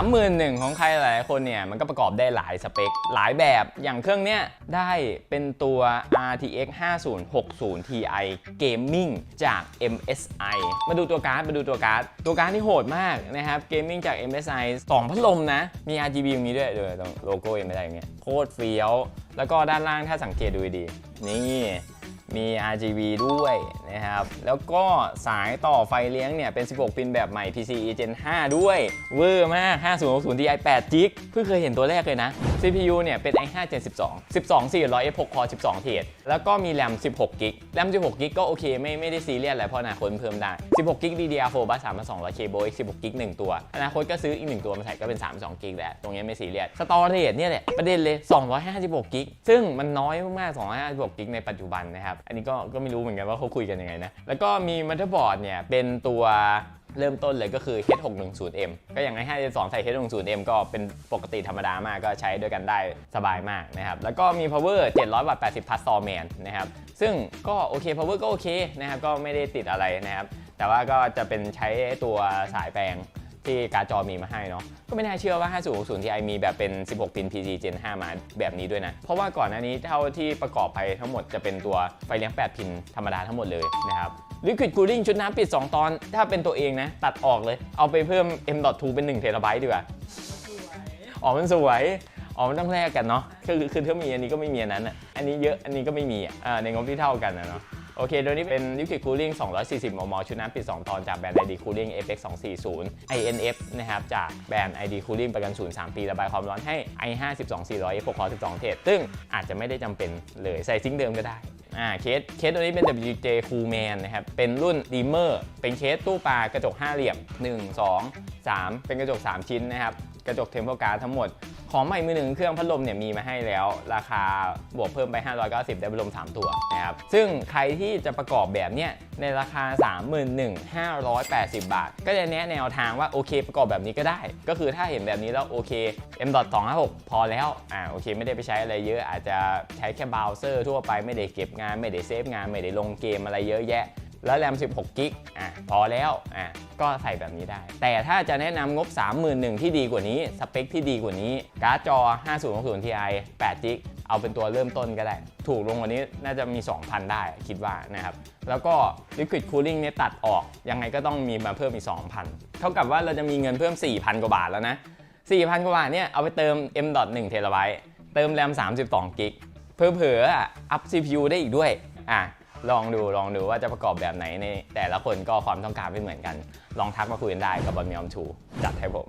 31,000ของใครหลายคนเนี่ย มันก็ประกอบได้หลายสเปค หลายแบบอย่างเครื่องเนี้ยได้เป็นตัว RTX 5060 Ti Gaming จาก MSI มาดูตัวการ์ดมาดูตัวการ์ด ตัวการ์ดนี่โหดมากนะครับ Gaming จาก MSI 2พัดลมนะ มี RGB ตรงนี้ด้วยเดี๋ยวตรงโลโก้ MSI อย่างเงี้ยโคตรเฟี้ยว แล้วก็ด้านล่างถ้าสังเกตดูดี นี่ มี RGB ด้วยนะครับ แล้วก็สายต่อไฟเลี้ยงเนี่ย เป็น 16 ปินแบบใหม่ PCIe Gen 5 ด้วย เวอร์มาก 5060 Ti 8 g b เพิ่งเคยเห็นตัวแรกเลยนะ CPU เนี่ย เป็น i5 Gen 12 12 400 F6 Core 12 เทรดแล้วก็มี RAM 16 g b RAM 16 g b ก็โอเค ไม่ไม่ได้ซีเรียสอะไรเพราะอนาคตเพิ่มได้ 16 g b DDR4 บัส3200 KB อีก16 g b 1 ตัว อนาคตก็ซื้ออีก 1 ตัวมาใส่ก็เป็น 32 g b แหละตรงนี้ไม่ซีเรียสสตอเรจเนี่ยแหละประเด็นเลย 256 g b ซึ่งมันน้อยมากๆ256 g b ในปัจจุบันนะครับอันนี้ก็ก็ไม่รู้เหมือนกันว่าเขาคุยกันยังไงนะ แล้วก็มีมั t เ e อร์บอร์ดเนี่ยเป็นตัวเริ่มต้นเลยก็คือ H610M ก็อย่างไอ้5 2ใส่ H610M ก็เป็นปกติธรรมดามากก็ใช้ด้วยกันได้สบายมากนะครับ แล้วก็มี power 700วัตต์80พัทซอร์แมนนะครับ ซึ่งก็โอเค power ก็โอเคนะครับ ก็ไม่ได้ติดอะไรนะครับ แต่ว่าก็จะเป็นใช้ตัวสายแปลง ที่การ์ดจอมีมาให้เนาะก็ไม่น่าเชื่อว่า 5060 Ti มีแบบเป็น 16ปิน PC Gen 5 มาแบบนี้ด้วยนะ เพราะว่าก่อนหน้านี้เท่าที่ประกอบไปทั้งหมดจะเป็นตัวไฟเลี้ยง 8 พินธรรมดาทั้งหมดเลยนะครับ Liquid Cooling ชุดน้ำปิด 2 ตอน ถ้าเป็นตัวเองนะ ตัดออกเลย เอาไปเพิ่ม M.2 เป็น 1 เทราไบต์ดีกว่าอ๋อมันสวยอ๋อมันต้องแลกกันเนาะคือคือถ้ามีอันนี้ก็ไม่มีอันนั้นอะอันนี้เยอะอันนี้ก็ไม่มีอะอ่าในงบที่เท่ากันนะเนาะ โอเค ตัวนี้เป็น Liquid Cooling 240 มม ชุดน้ำปิด 2 ตอนจากแบรนด์ ID Cooling Apex 240 INF นะครับจากแบรนด์ ID Cooling ประกันศูนย์3ปี ระบายความร้อนให้ i5 12400 F6 Core 12 เทรดซึ่งอาจจะไม่ได้จำเป็นเลยใส่ซิงค์เดิมก็ได้อ่าเคสเคสตัวนี้เป็น WJ Coolman นะครับ เป็นรุ่น Dreamer เป็นเคสตู้ปลากระจก 5 เหลี่ยม 1 2 3 เป็นกระจก 3 ชิ้นนะครับ กระจกเทมเพลการ์ทั้งหมด ของใหม่มือหนึ่งเครื่องพัดลมเนี่ยมีมาให้แล้ว ราคาบวกเพิ่มไป 590 ได้พัดลม 3 ตัวนะครับ ซึ่งใครที่จะประกอบแบบเนี้ยในราคา 31,580 บาท ก็จะแนะแนวทางว่าโอเคประกอบแบบนี้ก็ได้ ก็คือถ้าเห็นแบบนี้แล้วโอเค M.256 พอแล้วอ่าโอเค ไม่ได้ไปใช้อะไรเยอะอาจจะใช้แค่เบราว์เซอร์ทั่วไปไม่ได้เก็บงาน ไม่ได้เซฟงานไม่ได้ลงเกมอะไรเยอะแยะ แล้วแรม 16 กิกอะพอแล้วอะก็ใส่แบบนี้ได้ แต่ถ้าจะแนะนำงบ 31,000ที่ดีกว่านี้ สเปคที่ดีกว่านี้ การ์ดจอ 5060 Ti 8กิกเอาเป็นตัวเริ่มต้นก็ได้ ถูกลงกว่านี้น่าจะมี 2,000 ได้คิดว่านะครับ แล้วก็ Liquid Cooling เนี่ยตัดออก ยังไงก็ต้องมีมาเพิ่มอีก 2,000 เท่ากับว่าเราจะมีเงินเพิ่ม 4,000 กว่าบาทแล้วนะ 4,000 กว่าบาทเนี่ยเอาไปเติม M.1 เทราไบต์เติมแรม 32กิกเผลอๆอัพ CPU ได้อีกด้วยอะ ลองดูลองดูว่าจะประกอบแบบไหนในแต่ละคนก็ความต้องการไม่เหมือนกัน ลองทักมาคุยกันได้กับบอลมีออมชูจัดให้ผม